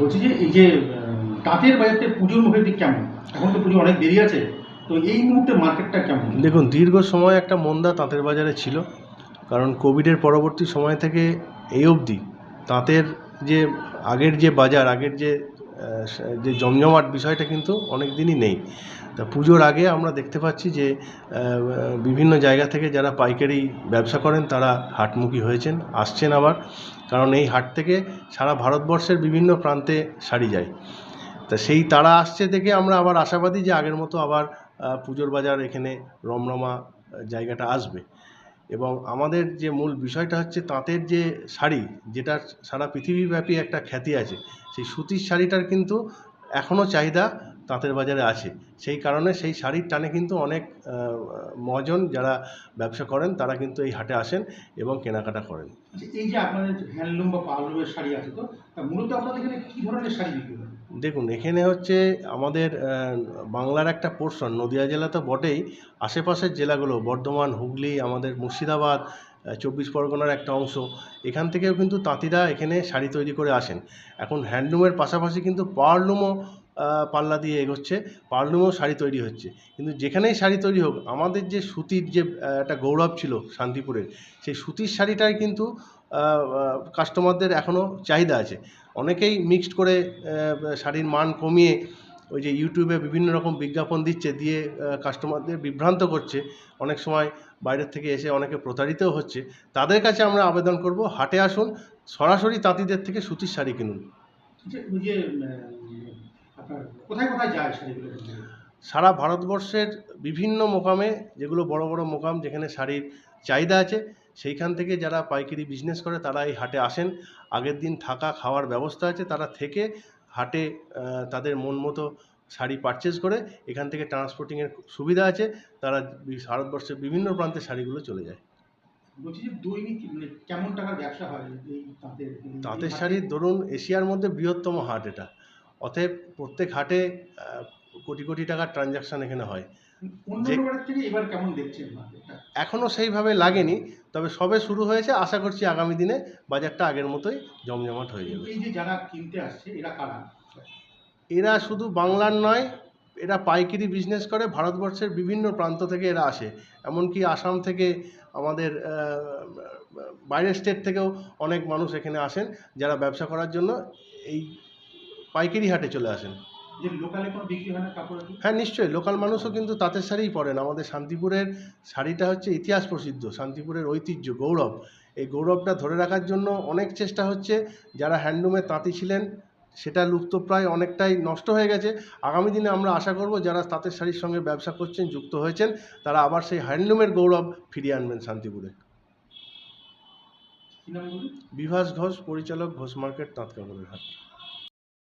বলছি যে এই যে তাঁতের বাজারটা পুজোর মুখের দিক কেমন? এখন তো পুজো অনেক দেরি আছে, তো এই মুহূর্তে মার্কেটটা কেমন? দেখুন, দীর্ঘ সময় একটা মন্দা তাঁতের বাজারে ছিল, কারণ কোভিডের পরবর্তী সময় থেকে এই অবধি তাঁতের যে আগের যে বাজার, আগের যে যে জমজমাট বিষয়টা কিন্তু অনেক দিনই নেই। তা পুজোর আগে আমরা দেখতে পাচ্ছি যে বিভিন্ন জায়গা থেকে যারা পাইকারি ব্যবসা করেন, তারা হাটমুখী হয়েছেন, আসছেন আবার। কারণ এই হাট থেকে সারা ভারতবর্ষের বিভিন্ন প্রান্তে শাড়ি যায়। তা সেই তারা আসছে দেখে আমরা আবার আশাবাদী যে আগের মতো আবার পুজোর বাজার এখানে রমরমা জায়গাটা আসবে। এবং আমাদের যে মূল বিষয়টা হচ্ছে তাঁতের যে শাড়ি যেটা সারা পৃথিবীব্যাপী একটা খ্যাতি আছে সেই সুতির শাড়িটার কিন্তু এখনও চাহিদা তাঁতের বাজারে আছে। সেই কারণে সেই শাড়ির টানে কিন্তু অনেক মহাজন যারা ব্যবসা করেন তারা কিন্তু এই হাটে আসেন এবং কেনাকাটা করেন। আচ্ছা, এই যে আপনাদের হ্যান্ডলুম বা পাওয়ারলুমের শাড়ি আছে তো মূলত আপনাদের এখানে কী ধরনের শাড়ি বিক্রি হয়? দেখুন, এখানে হচ্ছে আমাদের বাংলার একটা পোর্শন নদিয়া জেলা তো বটেই। আশেপাশের জেলাগুলো, বর্ধমান, হুগলি, আমাদের মুর্শিদাবাদ চব্বিশ পরগনার একটা অংশ, এখান থেকেও কিন্তু তাঁতিরা এখানে শাড়ি তৈরি করে আসেন। এখন হ্যান্ডলুমের পাশাপাশি কিন্তু পাওয়ারলুমও পাল্লা দিয়ে এগোচ্ছে পাওয়ারলুমেও শাড়ি তৈরি হচ্ছে। কিন্তু যেখানেই শাড়ি তৈরি হোক, আমাদের যে সুতির যে একটা গৌরব ছিল শান্তিপুরের, সেই সুতির শাড়িটাই কিন্তু কাস্টমারদের এখনও চাহিদা আছে। অনেকেই মিক্সড করে শাড়ির মান কমিয়ে, ওই যে ইউটিউবে বিভিন্ন রকম বিজ্ঞাপন দিচ্ছে, দিয়ে কাস্টমারদের বিভ্রান্ত করছে। অনেক সময় বাইরের থেকে এসে অনেকে প্রতারিতও হচ্ছে। তাদের কাছে আমরা আবেদন করব, হাটে আসুন, সরাসরি তাঁতিদের থেকে সুতির শাড়ি কিনুন। যে ওই যে উম, আপনার কোথায় কোথায় যায় শাড়িগুলো সারা ভারতবর্ষের বিভিন্ন মোকামে যেগুলো বড় বড় মোকাম যেখানে শাড়ির চাহিদা আছে সেইখান থেকে যারা পাইকারি বিজনেস করে তারা এই হাটে আসেন। আগের দিন থাকা খাওয়ার ব্যবস্থা আছে তারা থেকে হাটে তাদের মন মতো শাড়ি পারচেজ করে এখান থেকে ট্রান্সপোর্টিংয়ের সুবিধা আছে তারা ভারতবর্ষের বিভিন্ন প্রান্তে শাড়িগুলো চলে যায়। বলছি যে দৈনিক মানে কেমন টাকার ব্যবসা হয় তাঁতের? শাড়ির ধরুন এশিয়ার মধ্যে বৃহত্তম হাট এটা। অতএব প্রত্যেক হাটে কোটি কোটি টাকার ট্রানজাকশান এখানে হয়। যে- এখনও সেইভাবে লাগেনি তবে সবে শুরু হয়েছে আশা করছি আগামী দিনে বাজারটা আগের মতোই জমজমাট হয়ে যাবে। এই যে যারা কিনতে আসছে এরা কারা? এরা শুধু বাংলার নয় এরা পাইকারি বিজনেস করে ভারতবর্ষের বিভিন্ন প্রান্ত থেকে এরা আসে। এমনকি আসাম থেকে আমাদের বাইরের স্টেট থেকেও অনেক মানুষ এখানে আসেন যারা ব্যবসা করার জন্য। এই পাইকারি হাটে চলে আসেন। যে লোকালে কোনো বিক্রি হয় না হ্যাঁ নিশ্চয়ই। লোকাল মানুষও কিন্তু তাঁতের শাড়িই পরেন। আমাদের শান্তিপুরের শাড়িটা হচ্ছে ইতিহাস প্রসিদ্ধ শান্তিপুরের ঐতিহ্য গৌরব। এই গৌরবটা ধরে রাখার জন্য অনেক চেষ্টা হচ্ছে। যারা হ্যান্ডলুমে তাঁতি ছিলেন সেটা লুপ্তপ্রায় অনেকটাই নষ্ট হয়ে গেছে। আগামী দিনে আমরা আশা করব যারা তাঁতের শাড়ির সঙ্গে ব্যবসা করছেন যুক্ত হয়েছেন তারা আবার সেই হ্যান্ডলুমের গৌরব ফিরিয়ে আনবেন শান্তিপুরে। বিভাস ঘোষ পরিচালক ঘোষ মার্কেট তাঁত কাপড়ের হাট।